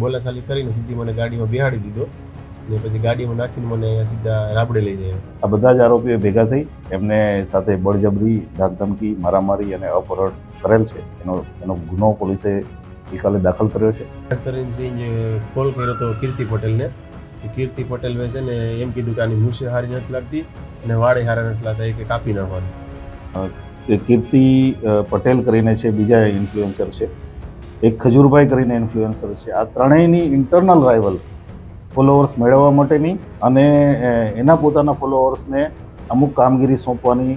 બોલાચાલી કરીને સીધી મને ગાડીમાં બિહાડી દીધો. ને પછી ગાડીમાં નાખીને મને અહીંયા સીધા રાબડે લઈ જાય. આ બધા જ આરોપીઓ ભેગા થઈ એમને સાથે બળજબરી ધાકધમકી મારામારી અને અપહરણ કરેલ છે. એનો એનો ગુનો પોલીસે ગઈકાલે દાખલ કર્યો છે. ખાસ કરીને સિંહ જે કોલ કર્યો હતો કીર્તિ પટેલને. કીર્તિ પટેલ છે ને એમ કીધું કે આની મૂછે હારી નથી લાગતી અને વાળે હારા નથી લાગતા એ કે કાપી નાખવાની. કીર્તિ પટેલ કરીને છે બીજા ઇન્ફ્લુએન્સર છે. એક ખજૂરભાઈ કરીને ઇન્ફ્લુએન્સર છે. આ ત્રણેયની ઇન્ટરનલ રાઇવલ ફોલોઅર્સ મેળવવા માટેની અને એના પોતાના ફોલોઅર્સને અમુક કામગીરી સોંપવાની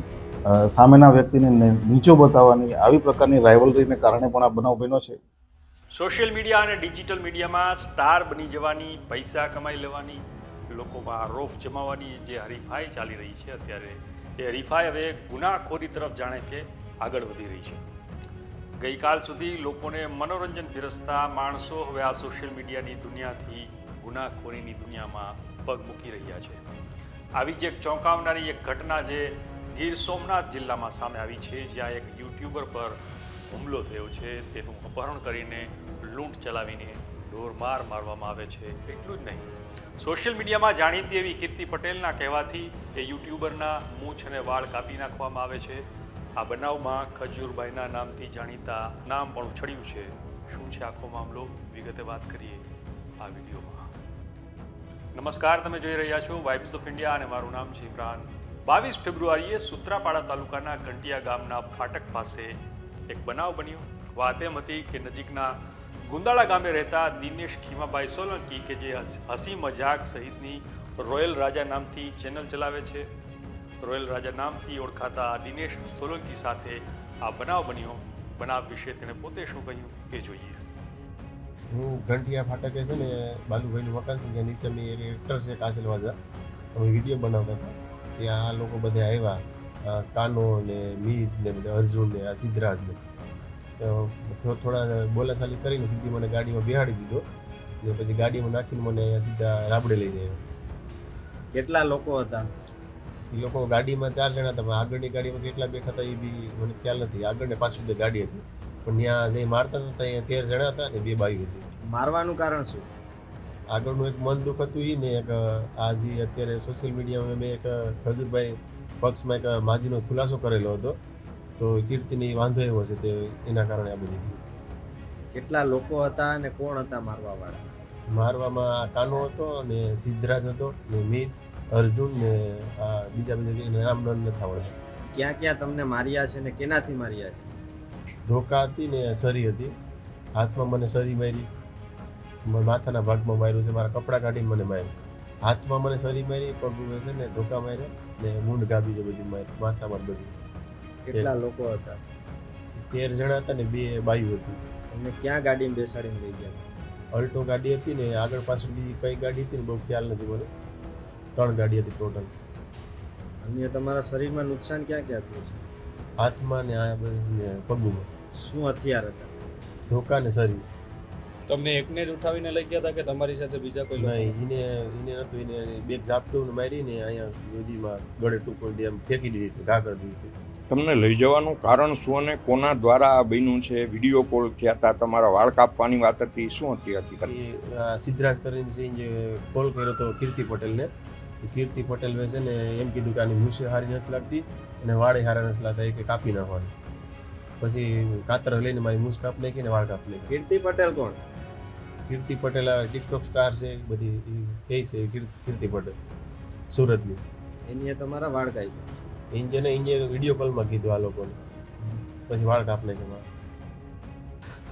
સામેના વ્યક્તિને નીચો બતાવવાની, આવી પ્રકારની રાઇવલરીને કારણે પણ આ બનાવ બન્યો છે. સોશિયલ મીડિયા અને ડિજિટલ મીડિયામાં સ્ટાર બની જવાની, પૈસા કમાઈ લેવાની, લોકોમાં રોફ જમાવવાની જે હરીફાઈ ચાલી રહી છે અત્યારે, એ હરીફાઈ હવે ગુનાખોરી તરફ જાણે કે આગળ વધી રહી છે. ગઈકાલ સુધી લોકોને મનોરંજન પીરસતા માણસો હવે આ સોશિયલ મીડિયાની દુનિયાથી ગુનાખોરીની દુનિયામાં પગ મૂકી રહ્યા છે. આવી જ એક ચોંકાવનારી એક ઘટના જે ગીર સોમનાથ જિલ્લામાં સામે આવી છે, જ્યાં એક યુટ્યુબર પર હુમલો થયો છે. તેનું અપહરણ કરીને લૂંટ ચલાવીને ઢોરમાર મારવામાં આવે છે. એટલું જ નહીં. સોશિયલ મીડિયામાં જાણીતી એવી કીર્તિ પટેલના કહેવાથી એ યુટ્યુબરના મૂછ અને વાળ કાપી નાખવામાં આવે છે. આ બનાવમાં ખજૂરભાઈના નામથી જાણીતા નામ પણ ઉછળ્યું છે. શું છે આખો મામલો? વિગતે વાત કરીએ આ વિડીયોમાં. નમસ્કાર, તમે જોઈ રહ્યા છો વાઇબ્સ ઓફ ઇન્ડિયા અને મારું નામ છે ઇમરાન. બાવીસ ફેબ્રુઆરીએ સુત્રાપાડા તાલુકાના ઘંટિયા ગામના ફાટક પાસે એક બનાવ બન્યો. વાત એમ હતી કે નજીકના ગુંદાળા ગામે રહેતા દિનેશ ખીમાભાઈ સોલંકી, કે જે હસી મજાક સહિતની રોયલ રાજા નામથી ચેનલ ચલાવે છે રોયલ રાજા નામથી ઓળખાતા દિનેશ સોલંકી સાથે આ બનાવ બન્યો. બનાવ વિશે તેણે પોતે શું કહ્યું એ જોઈએ. હું ઘંટિયા ફાટકે છે ને બાલુભાઈનું મકાન છે ત્યાં નીચે મેં એક્ટર છે કાજલવાજા અમે વીડિયો બનાવતા હતા. ત્યાં આ લોકો બધા આવ્યા. કાનો ને મીત ને બધા અર્જુન ને આ સિદ્ધરાજ ને. તો થોડા બોલાચાલી કરીને સીધી મને ગાડીમાં બિહાડી દીધો. ને પછી ગાડીમાં નાખીને મને અહીંયા સીધા રાબડે લઈ જાય કેટલા લોકો હતા? એ લોકો ગાડીમાં ચાર જણા હતા પણ આગળની ગાડીમાં કેટલા બેઠા હતા એ બી મને ખ્યાલ નથી. આગળ ને પાછળ બે ગાડી હતી. પણ ત્યાં જે મારતા હતા ત્યાં તેર જણા હતા ને બે બાઈ હતી. મારવાનું કારણ શું? આગળનું એક મન દુઃખ હતું એ ને એક આ જે અત્યારે સોશિયલ મીડિયામાં મેં એક ખજૂરભાઈ પક્ષમાં એક માજીનો ખુલાસો કરેલો હતો. તો કીર્તિની વાંધો એવો છે તે એના કારણે આ બધી કેટલા લોકો હતા અને કોણ હતા મારવા વાળા મારવામાં કાનો હતો અને સિદ્ધરાજ હતો ને મિત અર્જુન ને આ બીજા બીજા નામ ન નથી આવડતા. ક્યાં ક્યાં તમને માર્યા છે ને કેનાથી માર્યા છે? ધોકા હતી ને સરી હતી. હાથમાં મને સરી મારી. માથાના ભાગમાં માર્યું છે. મારા કપડાં કાઢીને મને માર્યું. હાથમાં મને સરી મારી પગ છે ને ધોકા માર્યા ને મૂંડ ગાબી છે બધું માર્યું. માથામાં બધું. કેટલા લોકો હતા? તેર જણા હતા ને બે બાયું હતી. તમને ક્યાં ગાડીમાં બેસાડીને લઈ ગયા? અલ્ટો ગાડી હતી ને આગળ પાછળ બીજી કઈ ગાડી હતી ને બહુ ખ્યાલ નથી મને. ત્રણ ગાડી હતી ટોટલ અન્ય તમારા શરીરમાં નુકસાન ક્યાં ક્યાં થયું છે? હાથમાં ને આ બધું ને પગમાં. શું હથિયાર હતા? ધોકા ને શરીર. તમને એકને જ ઉઠાવીને લઈ ગયા હતા કે તમારી સાથે બીજા કોઈ? નહીં એને એને નતું એને બે ઝાપટું મારીને અહીંયા યોજીમાં ગળે ટૂંકો એમ ફેંકી દીધી હતી ઘાકર દીધી હતી. તમને લઈ જવાનું કારણ શું અને કોના દ્વારા આ બન્યું છે? વીડિયો કોલ થયા હતા તમારા વાળ કાપવાની વાત હતી શું હતી હકીકત? સિદ્ધરાજ કરીને સિંહ જે કોલ કર્યો હતો કીર્તિ પટેલને કીર્તિ પટેલ છે ને એમ કીધું કે આની મૂછે હારી નથી લાગતી અને વાળે હારા નથી લાગતા એ કે કાપી નાખવાની. પછી કાતર લઈને મારી મૂછ કાપ નાખી ને વાળ કાપ નાખી કીર્તિ પટેલ કોણ? કીર્તિ પટેલ આ ટિકટોક સ્ટાર છે બધી એ છે કીર્તિ પટેલ સુરતની. એની તમારા વાળ કાઢ્યા ઇન્જને ઇન્જે વીડિયો કોલમાં કીધું આ લોકોને. પછી વાળ કાપ લે મારા.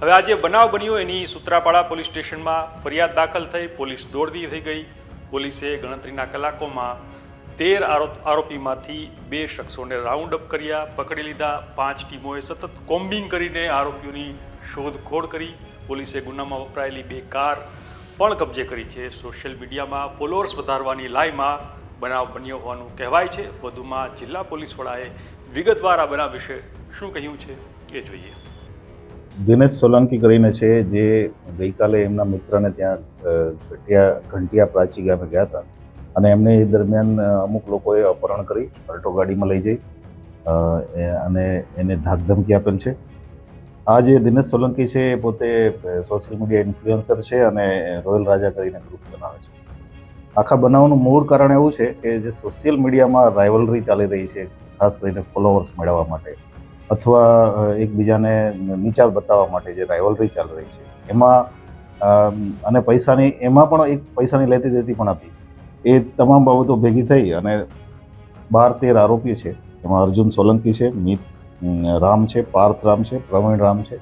હવે આ જે બનાવ બન્યો એની સુત્રાપાડા પોલીસ સ્ટેશનમાં ફરિયાદ દાખલ થઈ પોલીસ દોડતી થઈ ગઈ. પોલીસે ગણતરીના કલાકોમાં તેર આરોપ આરોપીમાંથી બે શખ્સોને રાઉન્ડ અપ કર્યા, પકડી લીધા. પાંચ ટીમોએ સતત કોમ્બિંગ કરીને આરોપીઓની શોધખોળ કરી. પોલીસે ગુનામાં વપરાયેલી બે કાર પણ કબજે કરી છે. સોશિયલ મીડિયામાં ફોલોઅર્સ વધારવાની લાઈમાં બનાવ બન્યો હોવાનું કહેવાય છે. વધુમાં જિલ્લા પોલીસ વડાએ વિગતવાર આ બનાવ વિશે શું કહ્યું છે એ જોઈએ. દિનેશ સોલંકી કરીને છે, જે ગઈકાલે એમના મિત્રને ત્યાં ઘટિયા, ઘંટિયા પ્રાચી ગામે ગયા હતા. અને એમને એ દરમિયાન અમુક લોકોએ અપહરણ કરી, અલ્ટો ગાડીમાં લઈ જઈ અને એને ધાકધમકી આપેલ છે. આ જે દિનેશ સોલંકી છે, એ પોતે સોશિયલ મીડિયા ઇન્ફ્લુએન્સર છે અને રોયલ રાજા કરીને ગ્રુપ બનાવે છે. આખા બનાવનું મૂળ કારણ એવું છે કે જે સોશિયલ મીડિયામાં રાઇવલરી ચાલી રહી છે, ખાસ કરીને ફોલોવર્સ મેળવવા માટે. અથવા એકબીજાને નીચા બતાવવા માટે જે રાઇવલરી ચાલી રહી છે, એમાં અને પૈસાની, એમાં પણ એક પૈસાની લેતી દેતી પણ હતી. એ તમામ બાબતો ભેગી થઈ અને બાર તેર આરોપીઓ છે. એમાં અર્જુન સોલંકી છે, મિત રામ છે, પાર્થ રામ છે, પ્રવીણ રામ છે.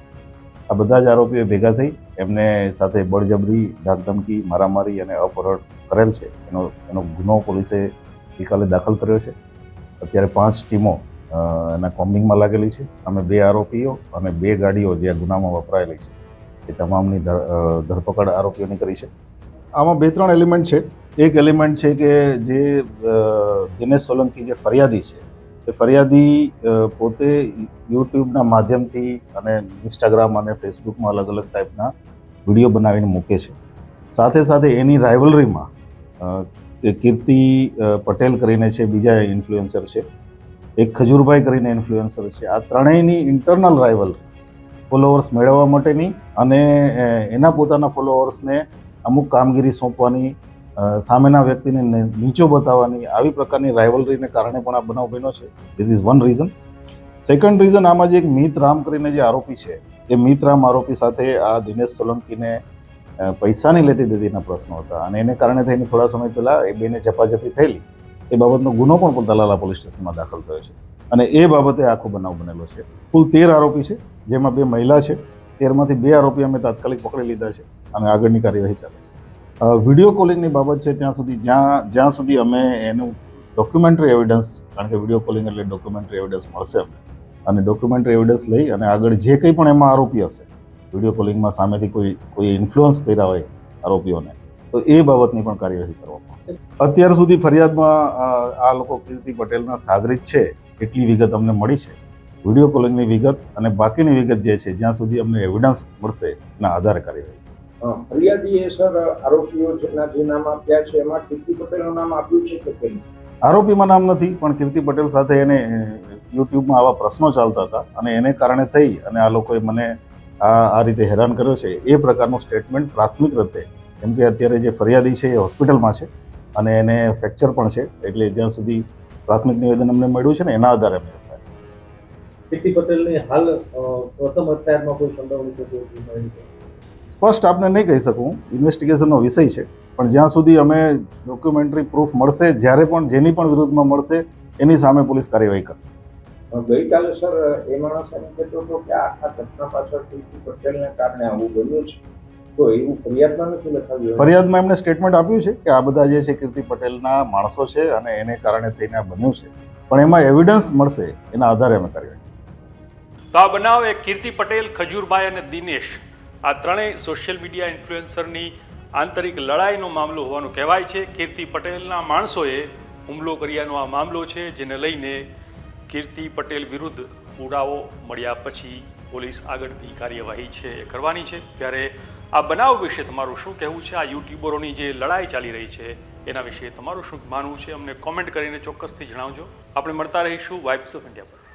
આ બધા જ આરોપીઓ ભેગા થઈ એમને સાથે બળજબરી, ધાકધમકી, મારામારી અને અપહરણ કરેલ છે. એનો એનો ગુનો પોલીસે ગઈકાલે દાખલ કર્યો છે. અત્યારે પાંચ ટીમો એના કોમ્બિંગમાં લાગેલી છે. અમે બે આરોપીઓ અને બે ગાડીઓ જે ગુનામાં વપરાયેલી છે, એ તમામની ધરપકડ આરોપીઓની કરી છે. આમાં બે ત્રણ એલિમેન્ટ છે. એક એલિમેન્ટ છે કે જે દિનેશ સોલંકી જે ફરિયાદી છે, એ ફરિયાદી પોતે યુટ્યુબના માધ્યમથી અને ઇન્સ્ટાગ્રામ અને ફેસબુકમાં અલગ અલગ ટાઈપના વીડિયો બનાવીને મૂકે છે. સાથે સાથે એની રાઇવલરીમાં કીર્તિ પટેલ કરીને છે, બીજા ઇન્ફ્લુએન્સર છે. એક ખજૂરભાઈ કરીને ઇન્ફ્લુએન્સર છે. આ ત્રણેયની ઇન્ટરનલ રાઇવલ ફોલોઅર્સ મેળવવા માટેની અને એના પોતાના ફોલોઅર્સને અમુક કામગીરી સોંપવાની સામેના વ્યક્તિને નીચો બતાવવાની, આવી પ્રકારની રાઇવલરીને કારણે પણ આ બનાવ બન્યો છે. This is one reason second reason આમાં જે એક મિત રામ કરીને જે આરોપી છે, એ મિત રામ આરોપી સાથે આ દિનેશ સોલંકીને પૈસાની લેતી દેતીના પ્રશ્નો હતા અને એને કારણે થઈને થોડા સમય પહેલાં એ બેને ઝપાઝપી થયેલી. એ બાબતનો ગુનો પણ દલાલા પોલીસ સ્ટેશનમાં દાખલ થયો છે. અને એ બાબતે આખો બનાવ બનેલો છે. કુલ તેર આરોપી છે, જેમાં બે મહિલા છે. તેરમાંથી બે આરોપી અમે તાત્કાલિક પકડી લીધા છે અને આગળની કાર્યવાહી ચાલે છે. વીડિયો કોલિંગની બાબત છે, ત્યાં સુધી જ્યાં જ્યાં સુધી અમે એનું ડોક્યુમેન્ટરી એવિડન્સ, કારણ કે વીડિયો કોલિંગ એટલે ડોક્યુમેન્ટરી એવિડન્સ મળશે અમને. અને ડોક્યુમેન્ટરી એવિડન્સ લઈ અને આગળ જે કંઈ પણ એમાં આરોપી હશે, વીડિયો કોલિંગમાં સામેથી કોઈ કોઈ ઇન્ફ્લુઅન્સ કર્યા હોય આરોપીઓને તો એ બાબતની પણ કાર્યવાહી કરવામાં આવશે. અત્યાર સુધી ફરિયાદમાં આ લોકો કીર્તિ પટેલના સાગરિત છે એટલી વિગત અમને મળી છે. વીડિયો કોલિંગની વિગત અને બાકીની વિગત જે છે જ્યાં સુધી અમને એવિડન્સ મળશે એના આધારે કાર્યવાહી ફરિયાદીએ સર આરોપીઓ જે નામ આપ્યા છે એમાં કીર્તિ પટેલનું નામ આપ્યું છે કે કેમ? આરોપીમાં નામ નથી પણ કીર્તિ પટેલ સાથે એને યુટ્યુબમાં આવા પ્રશ્નો ચાલતા હતા અને એને કારણે થઈ અને આ લોકોએ મને આ આ રીતે હેરાન કર્યો છે. એ પ્રકારનું સ્ટેટમેન્ટ પ્રાથમિક રીતે કેમ કે અત્યારે જે ફરિયાદી છે એ હોસ્પિટલમાં છે અને એને ફ્રેક્ચર પણ છે એટલે જ્યાં સુધી પ્રાથમિક નિવેદન અમને મળ્યું છે ને એના આધારે અમે કીર્તિ પટેલની હાલ પ્રથમ અત્યારમાં કોઈ સંડોવણી મળી છે. સ્પષ્ટ આપને નહીં કહી શકું ઇન્વેસ્ટિગેશનનો વિષય છે પણ જ્યાં સુધી અમે ડોક્યુમેન્ટરી પ્રૂફ મળશે જ્યારે પણ જેની પણ વિરુદ્ધમાં મળશે એની સામે પોલીસ કાર્યવાહી કરશે. ગઈકાલે સર એ માણસ એમ કહેતો હતો કે આખા ઘટના પાછળ કીર્તિ પટેલને કારણે આવું બન્યું છે. તો એવું ફરિયાદમાં નથી લખાવ્યું. ફરિયાદમાં એમને સ્ટેટમેન્ટ આપ્યું છે કે આ બધા જે છે કીર્તિ પટેલના માણસો છે અને એને કારણે થઈને આ બન્યું છે. પણ એમાં એવિડન્સ મળશે એના આધારે અમે કરીએ તો આ બનાવ એ કીર્તિ પટેલ ખજૂરભાઈ અને દિનેશ. આ ત્રણેય સોશિયલ મીડિયા ઇન્ફ્લુએન્સરની આંતરિક લડાઈનો મામલો હોવાનું કહેવાય છે. કીર્તિ પટેલના માણસોએ હુમલો કર્યાનો આ મામલો છે જેને લઈને કીર્તિ પટેલ વિરુદ્ધ પુરાવો મળ્યા પછી પોલીસ આગળની કાર્યવાહી છે એ કરવાની છે. ત્યારે આ બનાવ વિશે તમારું શું કહેવું છે? આ યુટ્યુબરોની જે લડાઈ ચાલી રહી છે એના વિશે તમારું શું માનવું છે? અમને કોમેન્ટ કરીને ચોક્કસથી જણાવજો. આપણે મળતા રહીશું વાઇબ્સ ઓફ ઇન્ડિયા પર.